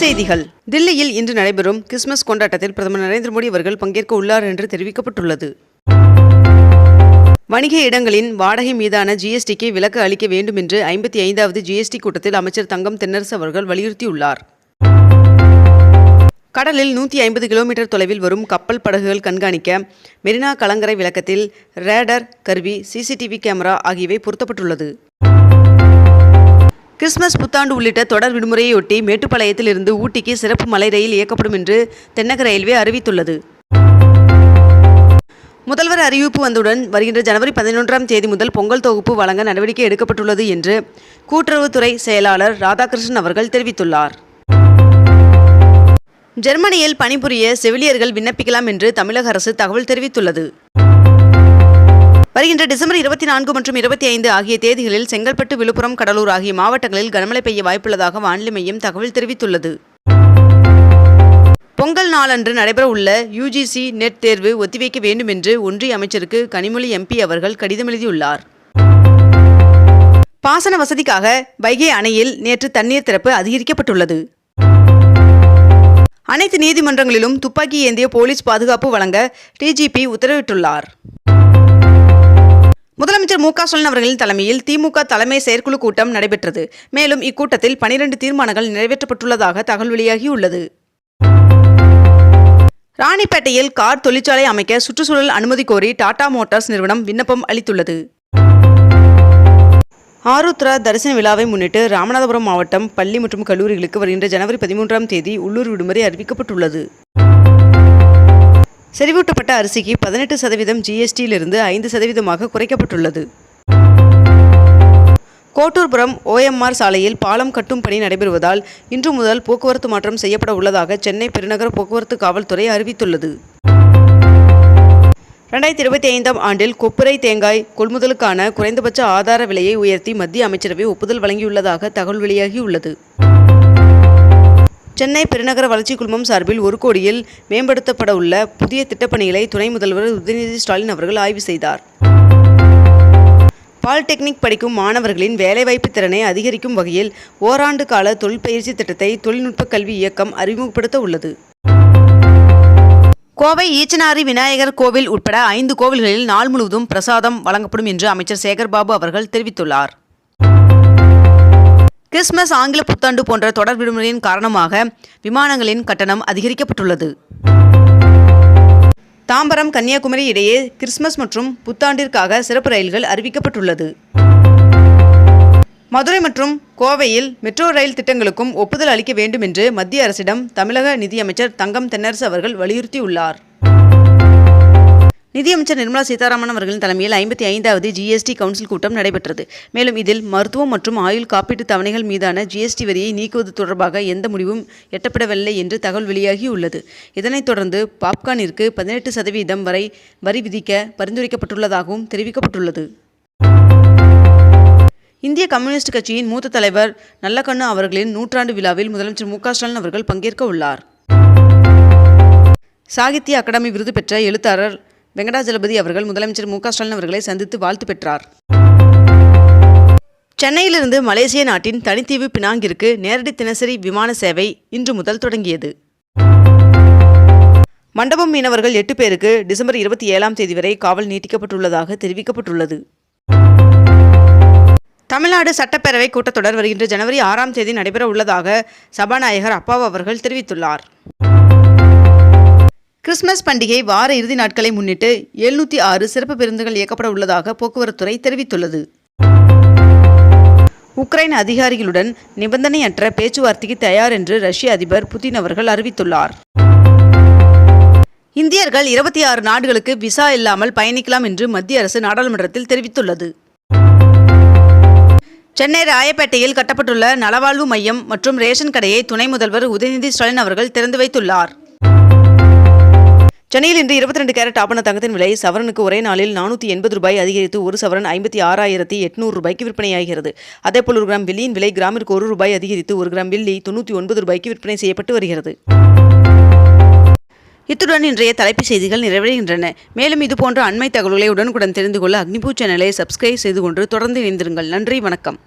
செய்திகள். தில்லியில் இன்று நடைபெறும் கிறிஸ்துமஸ் கொண்டாட்டத்தில் பிரதமர் நரேந்திர மோடி அவர்கள் பங்கேற்க உள்ளார் என்று தெரிவிக்கப்பட்டுள்ளது. வணிக இடங்களின் வாடகை மீதான ஜிஎஸ்டிக்கு விலக்கு அளிக்க வேண்டும் என்று ஐம்பத்தி ஐந்தாவது ஜிஎஸ்டி கூட்டத்தில் அமைச்சர் தங்கம் தென்னரசு அவர்கள் வலியுறுத்தியுள்ளார். கடலில் நூற்றி ஐம்பது கிலோமீட்டர் தொலைவில் வரும் கப்பல் படகுகள் கண்காணிக்க மெரினா கலங்கரை விளக்கத்தில் ரேடர் கருவி சிசிடிவி கேமரா ஆகியவை பொருத்தப்பட்டுள்ளது. கிறிஸ்துமஸ் புத்தாண்டு உள்ளிட்ட தொடர் விடுமுறையொட்டி மேட்டுப்பாளையத்தில் இருந்து ஊட்டிக்கு சிறப்பு மலை ரயில் இயக்கப்படும் என்று தென்னக ரயில்வே அறிவித்துள்ளது. முதல்வர் அறிவிப்பு வந்தவுடன் வருகின்ற ஜனவரி பதினொன்றாம் தேதி முதல் பொங்கல் தொகுப்பு வழங்க நடவடிக்கை எடுக்கப்பட்டுள்ளது என்று கூட்டுறவுத்துறை செயலாளர் ராதாகிருஷ்ணன் அவர்கள் தெரிவித்துள்ளார். ஜெர்மனியில் பணிபுரிய செவிலியர்கள் விண்ணப்பிக்கலாம் என்று தமிழக அரசு தகவல் தெரிவித்துள்ளது. வருகின்ற டிசம்பர் இருபத்தி நான்கு மற்றும் இருபத்தி ஐந்து ஆகிய தேதிகளில் செங்கல்பட்டு விழுப்புரம் கடலூர் ஆகிய மாவட்டங்களில் கனமழை பெய்ய வாய்ப்புள்ளதாக வானிலை மையம் தகவல் தெரிவித்துள்ளது. பொங்கல் நாளன்று நடைபெறவுள்ள யுஜிசி நெட் தேர்வு ஒத்திவைக்க வேண்டும் என்று ஒன்றிய அமைச்சருக்கு கனிமொழி எம்பி அவர்கள் கடிதம் எழுதியுள்ளார். பாசன வசதிக்காக வைகை அணையில் நேற்று தண்ணீர் திறப்பு அதிகரிக்கப்பட்டுள்ளது. அனைத்து நீதிமன்றங்களிலும் துப்பாக்கி ஏந்திய போலீஸ் பாதுகாப்பு வழங்க டிஜிபி உத்தரவிட்டுள்ளார். முதலமைச்சர் மு க ஸ்டாலின் அவர்களின் தலைமையில் திமுக தலைமை செயற்குழு கூட்டம் நடைபெற்றது. மேலும் இக்கூட்டத்தில் பனிரெண்டு தீர்மானங்கள் நிறைவேற்றப்பட்டுள்ளதாக தகவல் வெளியாகியுள்ளது. ராணிப்பேட்டையில் கார் தொழிற்சாலை அமைக்க சுற்றுச்சூழல் அனுமதி கோரி டாடா மோட்டார்ஸ் நிறுவனம் விண்ணப்பம் அளித்துள்ளது. ஆருத்ரா தரிசன விழாவை முன்னிட்டு ராமநாதபுரம் மாவட்டம் பள்ளி மற்றும் கல்லூரிகளுக்கு வருகின்ற ஜனவரி பதிமூன்றாம் தேதி உள்ளூர் விடுமுறை அறிவிக்கப்பட்டுள்ளது. செறிவூட்டப்பட்ட அரிசிக்கு பதினெட்டு சதவீதம் ஜிஎஸ்டியிலிருந்து ஐந்து சதவீதமாக குறைக்கப்பட்டுள்ளது. கோட்டூர்புரம் ஓஎம்ஆர் சாலையில் பாலம் கட்டும் பணி நடைபெறுவதால் இன்று முதல் போக்குவரத்து மாற்றம் செய்யப்பட உள்ளதாக சென்னை பெருநகர போக்குவரத்து காவல்துறை அறிவித்துள்ளது. ரெண்டாயிரத்தி இருபத்தி ஐந்தாம் ஆண்டில் கொப்புரை தேங்காய் கொள்முதலுக்கான குறைந்தபட்ச ஆதார விலையை உயர்த்தி மத்திய அமைச்சரவை ஒப்புதல் வழங்கியுள்ளதாக தகவல் வெளியாகியுள்ளது. சென்னை பெருநகர வளர்ச்சி குழுமம் சார்பில் ஒரு கோடியில் மேம்படுத்தப்பட உள்ள புதிய திட்டப்பணிகளை துணை முதல்வர் உதயநிதி ஸ்டாலின் அவர்கள் ஆய்வு செய்தார். பாலிடெக்னிக் படிக்கும் மாணவர்களின் வேலைவாய்ப்பு திறனை அதிகரிக்கும் வகையில் ஓராண்டு கால தொழிற்பயிற்சி திட்டத்தை தொழில்நுட்ப கல்வி இயக்கம் அறிமுகப்படுத்த உள்ளது. கோவை ஈச்சனாரி விநாயகர் கோவில் உட்பட ஐந்து கோவில்களில் நாள் முழுவதும் பிரசாதம் வழங்கப்படும் என்று அமைச்சர் சேகர்பாபு அவர்கள் தெரிவித்துள்ளார். கிறிஸ்துமஸ் ஆங்கில புத்தாண்டு போன்ற தொடர் விடுமுறையின் காரணமாக விமானங்களின் கட்டணம் அதிகரிக்கப்பட்டுள்ளது. தாம்பரம் கன்னியாகுமரி இடையே கிறிஸ்துமஸ் மற்றும் புத்தாண்டிற்காக சிறப்பு ரயில்கள் அறிவிக்கப்பட்டுள்ளது. மதுரை மற்றும் கோவையில் மெட்ரோ ரயில் திட்டங்களுக்கும் ஒப்புதல் அளிக்க வேண்டும் என்று மத்திய அரசிடம் தமிழக நிதியமைச்சர் தங்கம் தென்னரசு அவர்கள் வலியுறுத்தியுள்ளார். நிதியமைச்சர் நிர்மலா சீதாராமன் அவர்களின் தலைமையில் ஐம்பத்தி ஐந்தாவது ஜிஎஸ்டி கவுன்சில் கூட்டம் நடைபெற்றது. மேலும் இதில் மருத்துவம் மற்றும் ஆயுள் காப்பீட்டு தவணைகள் மீதான ஜிஎஸ்டி வரியை நீக்குவது தொடர்பாக எந்த முடிவும் எட்டப்படவில்லை என்று தகவல் வெளியாகியுள்ளது. இதனைத் தொடர்ந்து பாப்கார்னிற்கு பதினெட்டு சதவீதம் வரை வரி விதிக்க பரிந்துரைக்கப்பட்டுள்ளதாகவும் தெரிவிக்கப்பட்டுள்ளது. இந்திய கம்யூனிஸ்ட் கட்சியின் மூத்த தலைவர் நல்லக்கண்ணு அவர்களின் நூற்றாண்டு விழாவில் முதலமைச்சர் மு ஸ்டாலின் அவர்கள் பங்கேற்க உள்ளார். சாகித்ய அகாடமி விருது பெற்ற எழுத்தாளர் வெங்கடாஜலபதி அவர்கள் முதலமைச்சர் மு ஸ்டாலின் அவர்களை சந்தித்து வாழ்த்து பெற்றார். சென்னையிலிருந்து மலேசிய நாட்டின் தனித்தீவு பினாங்கிற்கு நேரடி தினசரி விமான சேவை இன்று முதல் தொடங்கியது. மண்டபம் மீனவர்கள் எட்டு பேருக்கு டிசம்பர் இருபத்தி ஏழாம் தேதி வரை காவல் நீட்டிக்கப்பட்டுள்ளதாக தெரிவிக்கப்பட்டுள்ளது. தமிழ்நாடு சட்டப்பேரவை கூட்டத்தொடர் வருகின்ற ஜனவரி ஆறாம் தேதி நடைபெற உள்ளதாக சபாநாயகர் அப்பாவு அவர்கள் தெரிவித்துள்ளார். கிறிஸ்துமஸ் பண்டிகை வார இறுதி நாட்களை முன்னிட்டு எழுநூற்றி ஆறு சிறப்பு பேருந்துகள் இயக்கப்பட உள்ளதாக போக்குவரத்துறை தெரிவித்துள்ளது. உக்ரைன் அதிகாரிகளுடன் நிபந்தனையற்ற பேச்சுவார்த்தைக்கு தயார் என்று ரஷ்ய அதிபர் புதின் அவர்கள் அறிவித்துள்ளார். இந்தியர்கள் இருபத்தி ஆறு நாடுகளுக்கு விசா இல்லாமல் பயணிக்கலாம் என்று மத்திய அரசு நாடாளுமன்றத்தில் தெரிவித்துள்ளது. சென்னை ராயப்பேட்டையில் கட்டப்பட்டுள்ள நலவாழ்வு மையம் மற்றும் ரேஷன் கடையை துணை முதல்வர் உதயநிதி ஸ்டாலின் அவர்கள் திறந்து வைத்துள்ளார். சென்னையில் இன்று இருபத்தி ரெண்டு கேரட் ஆபண தங்கத்தின் விலை சவரனுக்கு ஒரே நாளில் நானூற்றி எண்பது ரூபாய் அதிகரித்து ஒரு சவரன் ஐம்பத்தி ஆறாயிரத்தி எட்நூறு ரூபாய்க்கு விற்பனையாகிறது. அதேபோல் ஒரு கிராம் வெள்ளியின் விலை கிராமிற்கு ஒரு ரூபாய் அதிகரித்து ஒரு கிராம் வெள்ளி தொண்ணூற்றி ஒன்பது ரூபாய்க்கு விற்பனை செய்யப்பட்டு வருகிறது. இத்துடன் இன்றைய தலைப்புச் செய்திகள் நிறைவடைகின்றன. மேலும் இதுபோன்ற அண்மை தகவல்களை உடனுக்குடன் தெரிந்து கொள்ள அக்னிபூ சேனலை சப்ஸ்கிரைப் செய்து கொண்டு தொடர்ந்து இணைந்திருங்கள். நன்றி வணக்கம்.